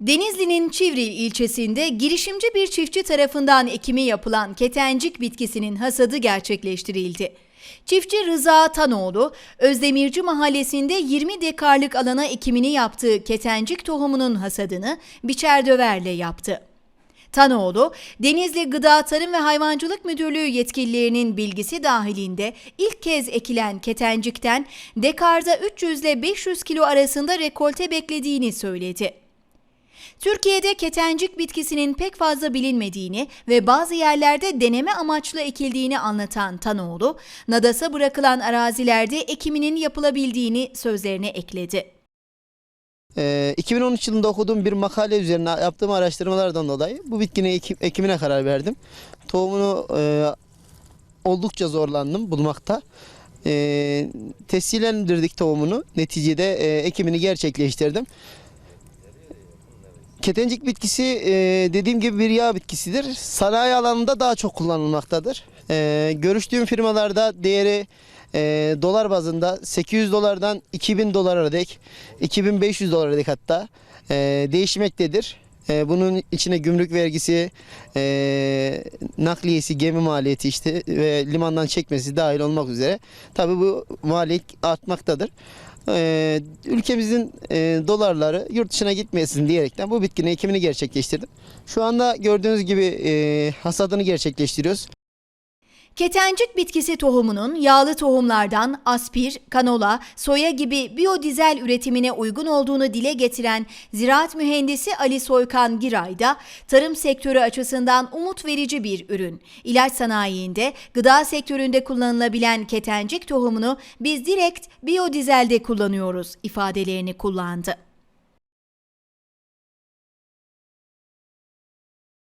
Denizli'nin Çivril ilçesinde girişimci bir çiftçi tarafından ekimi yapılan ketencik bitkisinin hasadı gerçekleştirildi. Çiftçi Rıza Tanoğlu, Özdemirci mahallesinde 20 dekarlık alana ekimini yaptığı ketencik tohumunun hasadını biçer döverle yaptı. Tanoğlu, Denizli Gıda Tarım ve Hayvancılık Müdürlüğü yetkililerinin bilgisi dahilinde ilk kez ekilen ketencikten dekarda 300 ile 500 kilo arasında rekolte beklediğini söyledi. Türkiye'de ketencik bitkisinin pek fazla bilinmediğini ve bazı yerlerde deneme amaçlı ekildiğini anlatan Tanoğlu, Nadas'a bırakılan arazilerde ekiminin yapılabildiğini sözlerine ekledi. Ee, 2013 yılında okuduğum bir makale üzerine yaptığım araştırmalardan dolayı bu bitkinin ekim- ekimine karar verdim. Tohumunu e, oldukça zorlandım bulmakta. E, tescillendirdik tohumunu. Neticede e, ekimini gerçekleştirdim. Ketencik bitkisi e, dediğim gibi bir yağ bitkisidir. Sanayi alanında daha çok kullanılmaktadır. E, görüştüğüm firmalarda değeri e, dolar bazında 800 dolardan 2000 dolara dek, 2500 dolara dek hatta değişmektedir. Bunun içine gümrük vergisi, nakliyesi, gemi maliyeti işte ve limandan çekmesi dahil olmak üzere. Tabi bu maliyet artmaktadır. E, ülkemizin e, dolarları yurt dışına gitmesin diyerekten bu bitkinin ekimini gerçekleştirdim. Şu anda gördüğünüz gibi e, hasadını gerçekleştiriyoruz. Ketencik bitkisi tohumunun yağlı tohumlardan aspir, kanola, soya gibi biyodizel üretimine uygun olduğunu dile getiren ziraat mühendisi Ali Soykan Giray da tarım sektörü açısından umut verici bir ürün. İlaç sanayiinde, gıda sektöründe kullanılabilen ketencik tohumunu biz direkt biyodizelde kullanıyoruz ifadelerini kullandı.